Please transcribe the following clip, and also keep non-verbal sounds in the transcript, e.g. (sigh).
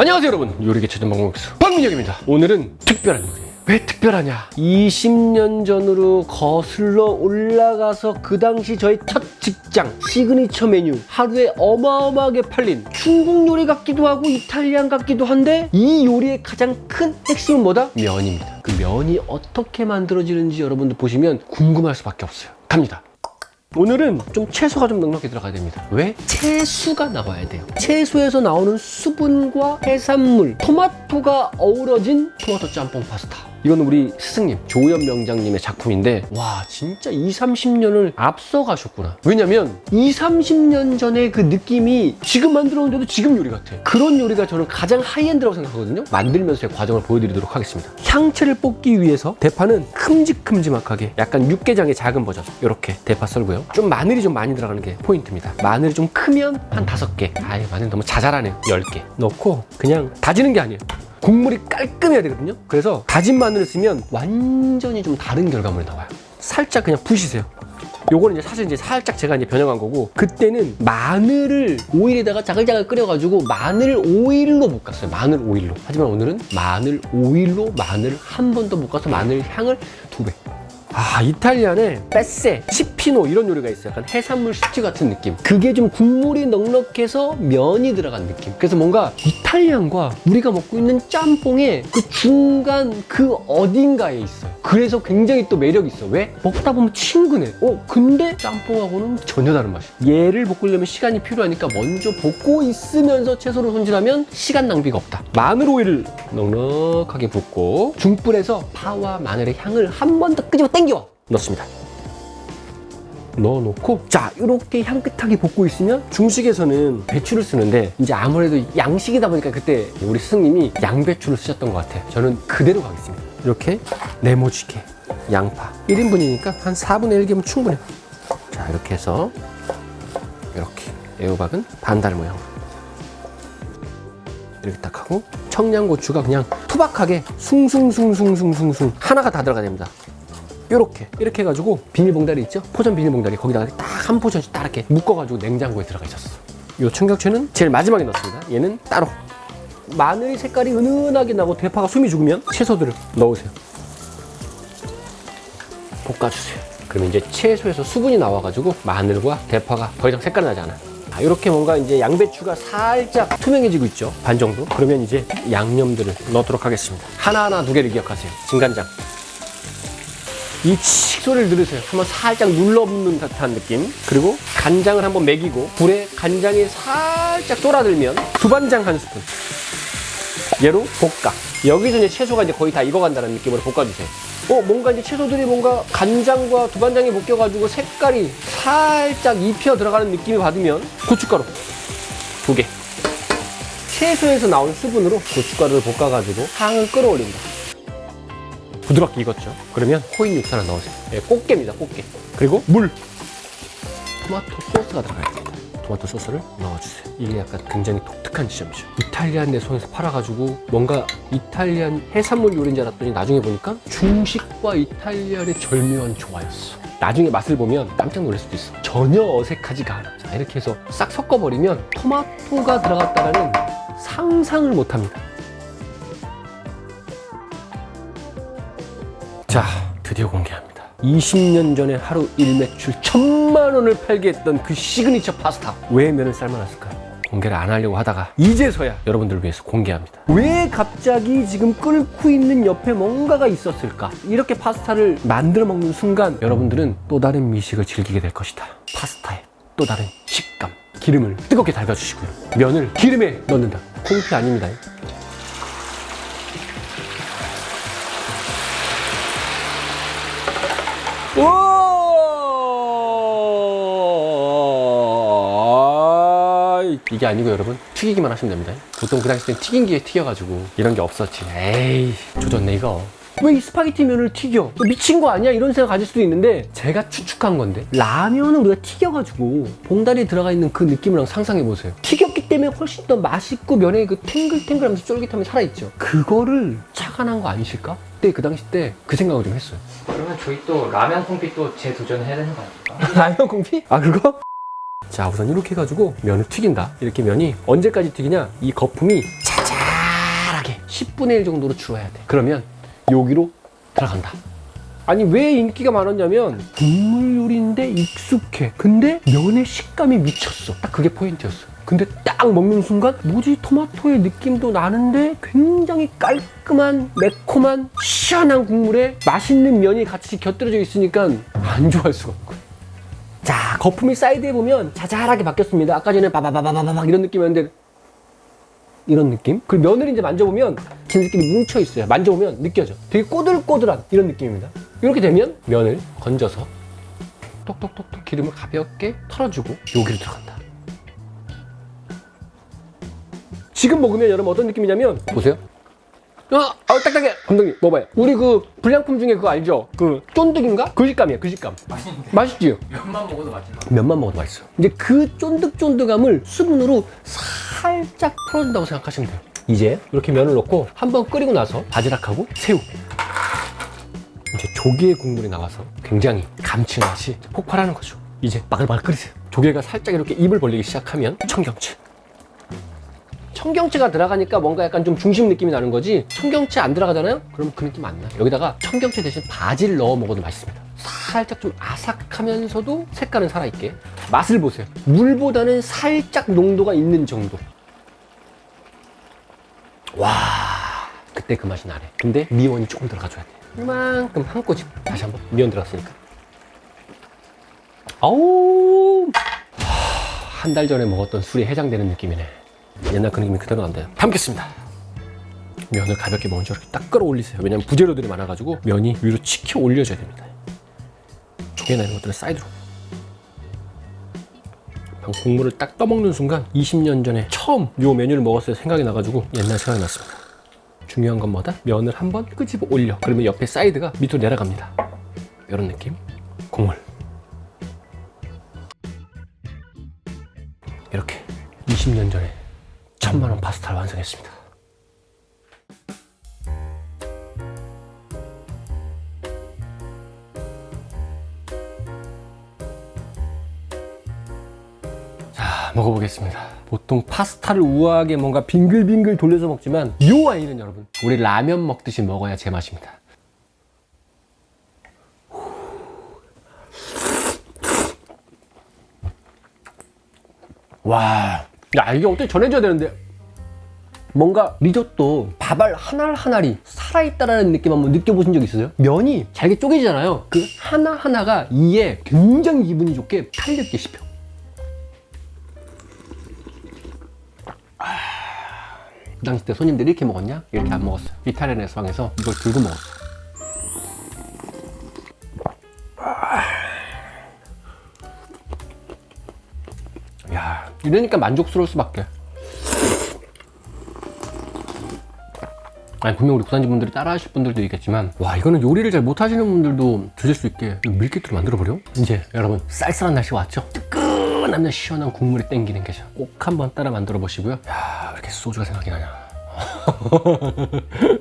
안녕하세요 여러분. 요리계 최전 방송국수 박민혁입니다. 오늘은 특별한 요리 왜 특별하냐? 20년 전으로 거슬러 올라가서 그 당시 저의 첫 직장 시그니처 메뉴 하루에 어마어마하게 팔린 중국 요리 같기도 하고 이탈리안 같기도 한데 이 요리의 가장 큰 핵심은 뭐다? 면입니다. 그 면이 어떻게 만들어지는지 여러분들 보시면 궁금할 수밖에 없어요. 갑니다 오늘은 좀 채소가 좀 넉넉히 들어가야 됩니다. 왜? 채수가 나와야 돼요. 채소에서 나오는 수분과 해산물, 토마토가 어우러진 토마토 짬뽕 파스타. 이건 우리 스승님, 조현 명장님의 작품인데, 와, 진짜 2, 30년을 앞서 가셨구나. 왜냐면, 2, 30년 전의 그 느낌이 지금 만들었는데도 지금 요리 같아. 그런 요리가 저는 가장 하이엔드라고 생각하거든요. 만들면서의 과정을 보여드리도록 하겠습니다. 향채를 뽑기 위해서 대파는 큼직큼직하게 약간 육개장의 작은 버전 이렇게 대파 썰고요. 좀 마늘이 좀 많이 들어가는 게 포인트입니다. 마늘이 좀 크면 한 다섯 개. 아예 마늘 너무 자잘하네요. 열 개 넣고 그냥 다지는 게 아니에요. 국물이 깔끔해야 되거든요. 그래서 다진 마늘을 쓰면 완전히 좀 다른 결과물이 나와요. 살짝 그냥 부시세요. 요거는 이제 사실 이제 살짝 제가 이제 변형한 거고 그때는 마늘을 오일에다가 자글자글 끓여가지고 마늘 오일로 볶았어요. 마늘 오일로. 하지만 오늘은 마늘 오일로 마늘을 한번 더 볶아서 마늘 향을 두 배. 아 이탈리안에 빼세, 치피노 이런 요리가 있어요. 약간 해산물 스튜 같은 느낌. 그게 좀 국물이 넉넉해서 면이 들어간 느낌. 그래서 뭔가 이탈리안과 우리가 먹고 있는 짬뽕의 그 중간 그 어딘가에 있어요. 그래서 굉장히 또 매력이 있어. 왜? 먹다 보면 친근해. 어 근데 짬뽕하고는 전혀 다른 맛이야. 얘를 볶으려면 시간이 필요하니까 먼저 볶고 있으면서 채소를 손질하면 시간 낭비가 없다. 마늘 오일을 넉넉하게 붓고 중불에서 파와 마늘의 향을 한 번 더 끄집어 당겨. 넣습니다. 넣어놓고 자 이렇게 향긋하게 볶고 있으면 중식에서는 배추를 쓰는데 이제 아무래도 양식이다 보니까 그때 우리 스승님이 양배추를 쓰셨던 것 같아요. 저는 그대로 가겠습니다. 이렇게 네모지게 양파. 1인분이니까 한 4분의 1개면 충분해요. 자 이렇게 해서 이렇게 애호박은 반달 모양으로 이렇게 딱 하고 청양고추가 그냥 투박하게 숭숭숭숭숭숭숭 하나가 다 들어가야 됩니다 요렇게 이렇게 해가지고 비닐봉다리 있죠? 포장 비닐봉다리. 거기다가 딱 한 포션씩 딱 이렇게 묶어가지고 냉장고에 들어가 있었어. 요 청경채는 제일 마지막에 넣습니다. 얘는 따로. 마늘이 색깔이 은은하게 나고 대파가 숨이 죽으면 채소들을 넣으세요. 볶아주세요. 그러면 이제 채소에서 수분이 나와가지고 마늘과 대파가 더 이상 색깔이 나지 않아 아, 이렇게 뭔가 이제 양배추가 살짝 투명해지고 있죠? 반 정도? 그러면 이제 양념들을 넣도록 하겠습니다. 하나하나 두 개를 기억하세요. 진간장 이 칙 소리를 들으세요. 한번 살짝 눌러붙는 듯한 느낌. 그리고 간장을 한번 먹이고 불에 간장이 살짝 쫄아들면 두반장 한 스푼. 얘로 볶아. 여기서 이제 채소가 이제 거의 다 익어간다는 느낌으로 볶아주세요. 어, 뭔가 이제 채소들이 뭔가 간장과 두반장이 볶여가지고 색깔이 살짝 입혀 들어가는 느낌을 받으면 고춧가루 두 개. 채소에서 나온 수분으로 고춧가루를 볶아가지고 향을 끌어올립니다. 부드럽게 익었죠. 그러면 코인 육수 하나 넣으세요. 예, 꽃게입니다, 꽃게. 그리고 물. 토마토 소스가 들어가야 됩니다. 토마토 소스를 넣어주세요. 이게 약간 굉장히 독특한 지점이죠. 이탈리안 내 손에서 팔아가지고 뭔가 이탈리안 해산물 요리인 줄 알았더니 나중에 보니까 중식과 이탈리안의 절묘한 조화였어. 나중에 맛을 보면 깜짝 놀랄 수도 있어. 전혀 어색하지가 않아. 자, 이렇게 해서 싹 섞어버리면 토마토가 들어갔다라는 상상을 못합니다. 자, 드디어 공개합니다. 20년 전에 하루 일매출 천만 원을 팔게 했던 그 시그니처 파스타. 왜 면을 삶아놨을까요? 공개를 안 하려고 하다가 이제서야 여러분들을 위해서 공개합니다. 왜 갑자기 지금 끓고 있는 옆에 뭔가가 있었을까? 이렇게 파스타를 만들어 먹는 순간 여러분들은 또 다른 미식을 즐기게 될 것이다. 파스타의 또 다른 식감. 기름을 뜨겁게 달궈주시고요. 면을 기름에 넣는다. 콩피 아닙니다. 와 이게 아니고 여러분. 튀기기만 하시면 됩니다. 보통 그 당시 땐 튀김기에 튀겨가지고 이런 게 없었지. 에이 조졌네 이거. 왜이 스파게티 면을 튀겨? 너 미친 거 아니야? 이런 생각 가질 수도 있는데 제가 추측한 건데 라면은 우리가 튀겨가지고 봉다리에 들어가 있는 그 한번 상상해 보세요. 튀 때문에 훨씬 더 맛있고 면에 그 탱글탱글하면서 쫄깃함이 살아있죠 그거를 착안한 거 아니실까? 그때 그 당시 때 그 생각을 좀 했어요 그러면 저희 또 라면 콩피 또 재도전해야 되는 거 아닙니까? (laughs) 라면 공피? 아 그거? 자 우선 이렇게 해가지고 면을 튀긴다 이렇게 면이 언제까지 튀기냐 이 거품이 10분의 1 정도로 줄어야 돼. 그러면 여기로 들어간다. 아니 왜 인기가 많았냐면 국물 요리인데 익숙해. 근데 면의 식감이 미쳤어. 딱 그게 포인트였어. 근데 딱 먹는 순간 뭐지 토마토의 느낌도 나는데 굉장히 깔끔한 매콤한 시원한 국물에 맛있는 면이 같이 곁들여져 있으니까 안 좋아할 수가 거야. 자 거품이 사이드에 보면 자잘하게 바뀌었습니다. 아까 전에 바바바바바박 이런 느낌이었는데 이런 느낌? 그리고 면을 이제 만져보면 진들끼리 뭉쳐 있어요. 만져보면 느껴져. 되게 꼬들꼬들한 이런 느낌입니다. 이렇게 되면 면을 건져서 똑똑똑똑 기름을 가볍게 털어주고 여기로 들어간다. 지금 먹으면 여러분 어떤 느낌이냐면 보세요. 아, 아 딱딱해. 감독님 먹어봐요. 우리 그 불량품 중에 그거 알죠? 그 쫀득인가? 그 식감이에요. 그 식감. 맛있는데 맛있지요? 면만 먹어도 맛있나? 면만 먹어도 맛있어. 이제 그 쫀득쫀득함을 수분으로 살짝 풀어준다고 생각하시면 돼요. 이제 이렇게 면을 넣고 한번 끓이고 나서 바지락하고 새우. 이제 조개의 국물이 나와서 굉장히 감칠맛이 폭발하는 거죠. 이제 바글바글 끓이세요. 조개가 살짝 이렇게 입을 벌리기 시작하면 청경채. 청경채가 들어가니까 뭔가 약간 좀 중심 느낌이 나는 거지? 청경채 안 들어가잖아요? 그럼 그 느낌 안 나요 여기다가 청경채 대신 바지를 넣어 먹어도 맛있습니다. 살짝 좀 아삭하면서도 색깔은 살아있게. 맛을 보세요. 물보다는 살짝 농도가 있는 정도. 와 그때 그 맛이 나네. 근데 미원이 조금 들어가줘야 돼. 이만큼 한 꼬집. 다시 한번 미원 들어갔으니까. 아우! 한 달 전에 먹었던 술이 해장되는 느낌이네 옛날 그 느낌이 그대로 난대요. 담겠습니다. 면을 가볍게 먼저 이렇게 딱 끌어올리세요. 왜냐면 부재료들이 많아가지고 면이 위로 치켜 올려줘야 됩니다. 조개나 이런 것들은 사이드로. 국물을 딱 떠먹는 순간 20년 전에 처음 요 메뉴를 먹었을 때 생각이 나가지고 옛날 생각이 났습니다. 중요한 건 뭐다? 면을 한번 끄집어 올려. 그러면 옆에 사이드가 밑으로 내려갑니다. 이런 느낌? 국물. 이렇게 20년 전에 천만 원 파스타를 완성했습니다. 자, 먹어보겠습니다. 보통 파스타를 우아하게 뭔가 빙글빙글 돌려서 먹지만 이 아이는 여러분 우리 라면 먹듯이 먹어야 제맛입니다. 와, 야 이게 어떻게 전해져야 되는데 뭔가 리조또 밥알 하나 하나리 살아있다라는 느낌 한번 느껴보신 적 있으세요? 면이 잘게 쪼개지잖아요. 그 하나 하나가 이에 굉장히 기분이 좋게 탄력 있게 씹혀. 아, 그 당시 때 손님들이 이렇게 먹었냐? 이렇게 안 먹었어요. 이탈리아 레스토랑에서 이걸 들고 먹었어요. 이러니까 만족스러울 수밖에. 아니 분명 우리 구단지 분들이 따라하실 분들도 있겠지만 와 이거는 요리를 잘 못하시는 분들도 드실 수 있게 밀키트로 만들어버려? 이제 여러분 쌀쌀한 날씨 왔죠? 뜨끈한 날 시원한 국물이 땡기는 게죠 꼭 한번 따라 만들어 보시고요 야왜 이렇게 소주가 생각이 나냐 (laughs)